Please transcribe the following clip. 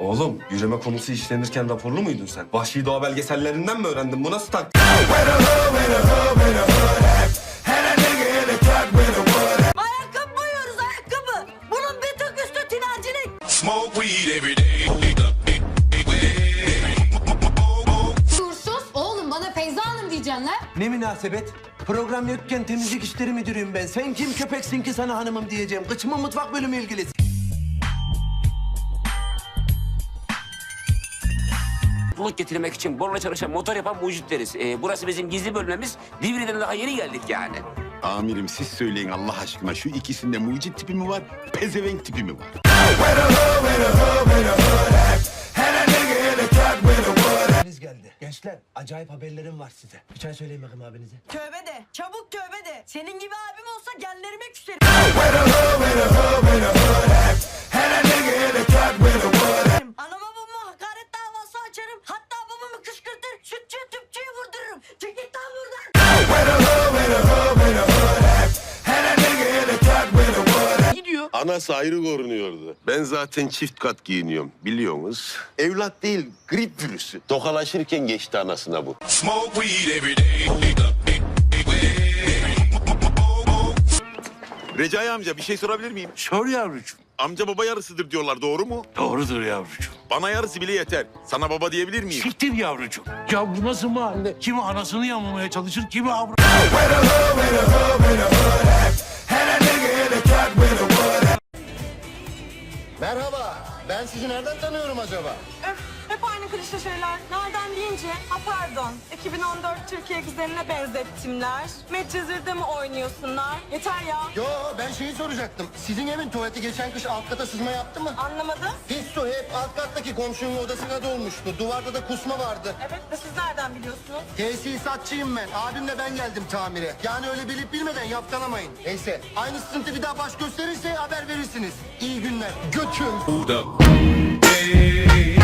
Oğlum yürüme konusu işlenirken raporlu muydun sen? Vahşi doğa belgesellerinden mi öğrendin? Bu nasıl tak? Ayakkabı boyuyoruz ayakkabı. Bunun bir tık üstü tinercilik. Şuursuz. Oğlum bana Feyza Hanım diyeceksin lan. Ne münasebet? Program yokken temizlik işleri müdürüyüm ben. Sen kim köpeksin ki sana hanımım diyeceğim. Kıçımın mutfak bölümü ilgilisi. Mutluluk getirmek için borla çalışan motor yapan mucitleriz. Ee, burası bizim gizli bölmemiz. Divri'den daha yeni geldik yani. Amirim siz söyleyin Allah aşkına şu ikisinde mucit tipi mi var, pezevenk tipi mi var? Deniz geldi. Gençler acayip haberlerim var size. Bir çay söyleyin bakayım abinize. Tövbe de çabuk tövbe de. Senin gibi abim olsa genlerime küserim. Anası ayrı görünüyordu. Ben zaten çift kat giyiniyorum biliyorsunuz. Evlat değil grip virüsü. Tokalaşırken geçti anasına bu. Recai amca bir şey sorabilir miyim? Sor yavrucuğum. Amca baba yarısıdır diyorlar doğru mu? Doğrudur yavrucuğum. Bana yarısı bile yeter. Sana baba diyebilir miyim? Siktir yavrucuğum. Ya bu nasıl mahalle? Kimi anasını yamamaya çalışır, kimi avra... Ben sizi nereden tanıyorum acaba? Öf, hep aynı klişe şeyler. Nereden deyince? Ha pardon. 2014 Türkiye güzeline benzettimler. Medcezir'de mi oynuyorsunlar? Yeter ya. Yo ben şeyi soracaktım. Sizin evin tuvaleti geçen kış alt kata sızma yaptı mı? Anlamadım. Pis su hep alt kattaki komşunun odasına dolmuştu. Duvarda da kusma vardı. Evet de siz nereden biliyorsunuz? Tesisatçıyım ben. Abimle ben geldim tamire. Yani öyle bilip bilmeden yaptanamayın. Neyse. Aynı sıkıntı bir daha baş gösterirse haber verirsiniz. İyi günler. Götüm. Up. Hey,